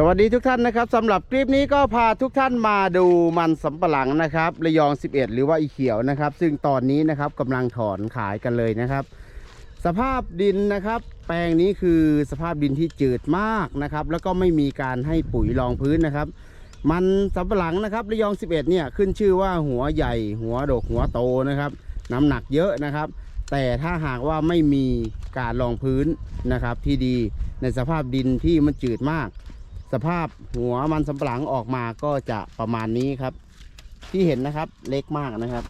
สวัสดีทุกท่านนะครับสำหรับคลิปนี้ก็พาทุกท่านมาดูมันสำปะหลังนะครับระยอง 11 หรือว่าอีเขียวนะครับ ซึ่งตอนนี้นะครับกำลังถอนขายกันเลยนะครับ สภาพดินนะครับ แปลงนี้คือสภาพดินที่จืดมากนะครับ แล้วก็ไม่มีการให้ปุ๋ยรองพื้นนะครับ มันสำปะหลังนะครับระยอง 11 เนี่ยขึ้นชื่อว่าหัวใหญ่ หัวโดกหัวโตนะครับ น้ำหนักเยอะนะครับ แต่ถ้าหากว่าไม่มีการรองพื้นนะครับที่ดีในสภาพดินที่มันจืดมาก สภาพหัวมันสำปะหลังออกมาก็จะประมาณนี้ครับ ที่เห็นนะครับเล็กมากนะครับ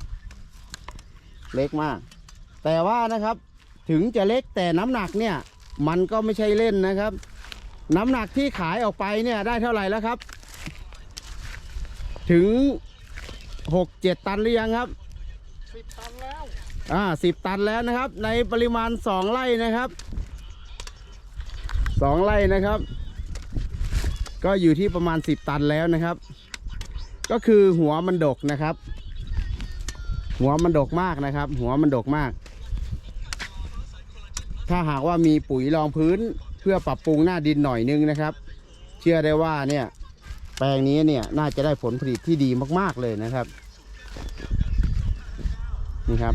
เล็กมาก แต่ว่านะครับถึงจะเล็กแต่น้ำหนักเนี่ย มันก็ไม่ใช่เล่นนะครับ น้ำหนักที่ขายออกไปเนี่ยได้เท่าไหร่แล้วครับ ถึงหกเจ็ดตันหรือยังครับสิบตันแล้วอ่าสิบตันแล้วนะครับ ในปริมาณสองไร่นะครับสองไร่นะครับ ก็อยู่ที่ประมาณสิบตันแล้วนะครับ ก็คือหัวมันดกนะครับ หัวมันดกมากนะครับ หัวมันดกมาก ถ้าหากว่ามีปุ๋ยรองพื้นเพื่อปรับปรุงหน้าดินหน่อยนึงนะครับ เชื่อได้ว่าเนี่ยแปลงนี้เนี่ยน่าจะได้ผลผลิตที่ดีมาก ๆเลยนะครับนี่ครับ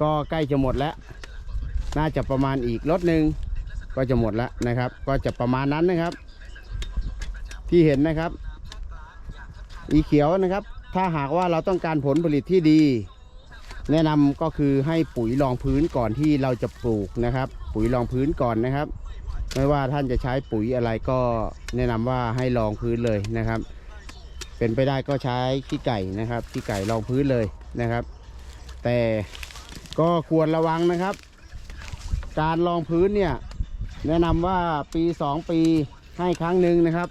ก็ใกล้จะหมดแล้ว น่าจะประมาณอีกรถหนึ่งก็จะหมดแล้วนะครับ ก็จะประมาณนั้นนะครับ ที่เห็นนะครับ อีเขียวนะครับ ถ้าหากว่าเราต้องการผลผลิตที่ดี แนะนำก็คือให้ปุ๋ยรองพื้นก่อนที่เราจะปลูกนะครับ ปุ๋ยรองพื้นก่อนนะครับ ไม่ว่าท่านจะใช้ปุ๋ยอะไรก็แนะนำว่าให้รองพื้นเลยนะครับ เป็นไปได้ก็ใช้ขี้ไก่นะครับขี้ไก่รองพื้นเลยนะครับ แต่ก็ควรระวังนะครับ การรองพื้นเนี่ยแนะนำว่าปี 2 ปีให้ครั้งหนึ่งนะครับ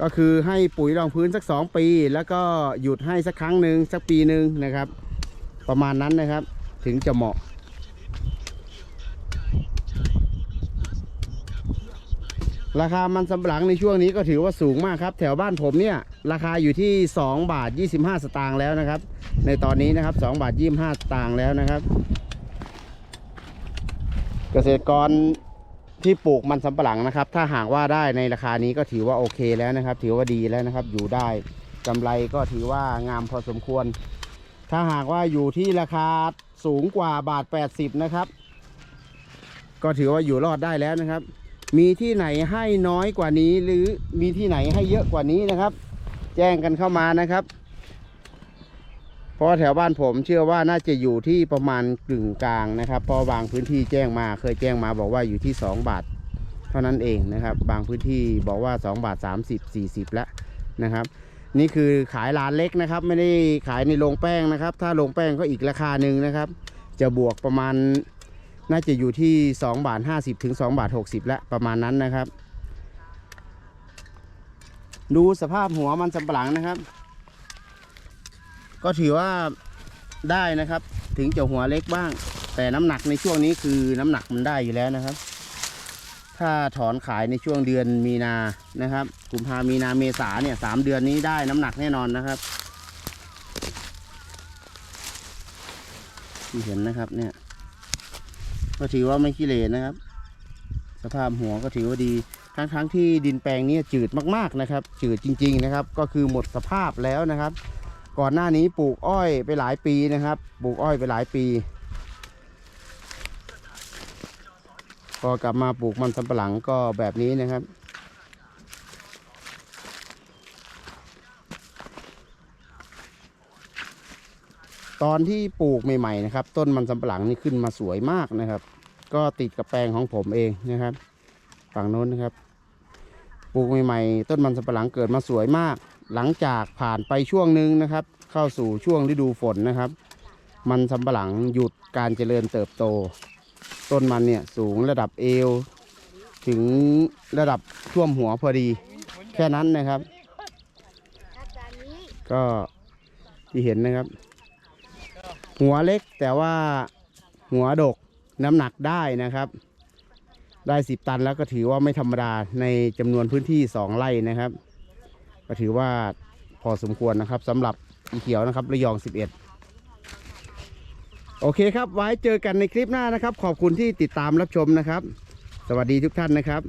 ก็คือให้ปุ๋ยรองพื้นสัก 2 ปี แล้วก็หยุดให้สักครั้งหนึ่งสักปีหนึ่งนะครับ ประมาณนั้นนะครับถึงจะเหมาะ ราคามันสำปะหลังในช่วงนี้ก็ถือว่าสูงมากครับ แถวบ้านผมเนี่ยราคาอยู่ที่ 2 บาท 25 สตางค์แล้วนะครับ ในตอนนี้นะครับ 2 บาท 25 สตางค์แล้วนะครับ เกษตรกร ที่ปลูกมันสำปะหลังนะครับ ถ้าหากว่าได้ในราคานี้ก็ถือว่าโอเคแล้วนะครับ ถือว่าดีแล้วนะครับ อยู่ได้กำไรก็ถือว่างามพอสมควร ถ้าหากว่าอยู่ที่ราคาสูงกว่าบาท 80 นะครับ ก็ถือว่าอยู่รอดได้แล้วนะครับ มีที่ไหนให้น้อยกว่านี้หรือมีที่ไหนให้เยอะกว่านี้นะครับ แจ้งกันเข้ามานะครับ เพราะแถวบ้านผมเชื่อว่าน่าจะอยู่ที่ประมาณกึ่งกลางนะครับ เพราะบางพื้นที่แจ้งมาเคยแจ้งมาบอกว่าอยู่ที่ 2 บาท เท่านั้นเองนะครับ บางพื้นที่บอกว่า 2 บาท 30 40 แล้วนะครับ นี่คือขายร้านเล็กนะครับ ไม่ได้ขายในโรงแป้งนะครับ ถ้าโรงแป้งก็อีกราคาหนึ่งนะครับ จะบวกประมาณน่าจะอยู่ที่ 2 บาท 50 ถึง 2 บาท 60 แล้วประมาณนั้นนะครับ ดูสภาพหัวมันสำปะหลังนะครับ ก็ถือว่าได้นะครับ ถึงจะหัวเล็กบ้าง แต่น้ำหนักในช่วงนี้คือน้ำหนักมันได้อยู่แล้วนะครับ ถ้าถอนขายในช่วงเดือนมีนานะครับกุมภามีนาเมษาเนี่ยสามเดือนนี้ได้น้ำหนักแน่นอนนะครับที่เห็นนะครับเนี่ย ก็ถือว่าไม่ขี้เหร่นะครับ สภาพหัวก็ถือว่าดีทั้งทั้งที่ดินแปลงนี้จืดมากๆนะครับ จืดจริง ๆนะครับ ก็คือหมดสภาพแล้วนะครับ ก่อนหน้านี้ปลูกอ้อยไปหลายปีนะครับ ปลูกอ้อยไปหลายปี พอกลับมาปลูกมันสำปะหลังก็แบบนี้นะครับ ตอนที่ปลูกใหม่ๆนะครับ ต้นมันสำปะหลังนี่ขึ้นมาสวยมากนะครับ ก็ติดกับแปลงของผมเองนะครับ ฝั่งโน้นนะครับ ปลูกใหม่ๆ ต้นมันสำปะหลังเกิดมาสวยมาก หลังจากผ่านไปช่วงหนึ่งนะครับ เข้าสู่ช่วงฤดูฝนนะครับ มันสำปะหลังหยุดการเจริญเติบโต ต้นมันเนี่ยสูงระดับเอว ถึงระดับท่วมหัวพอดี แค่นั้นนะครับ ก็ที่เห็นนะครับ หัวเล็กแต่ว่าหัวดกน้ำหนักได้นะครับ ได้สิบตันแล้วก็ถือว่าไม่ธรรมดาในจำนวนพื้นที่สองไร่นะครับ ก็ถือว่าพอสมควรนะครับสำหรับอีเขียวนะครับระยอง 11 โอเคครับ ไว้เจอกันในคลิปหน้านะครับ ขอบคุณที่ติดตามรับชมนะครับ สวัสดีทุกท่านนะครับ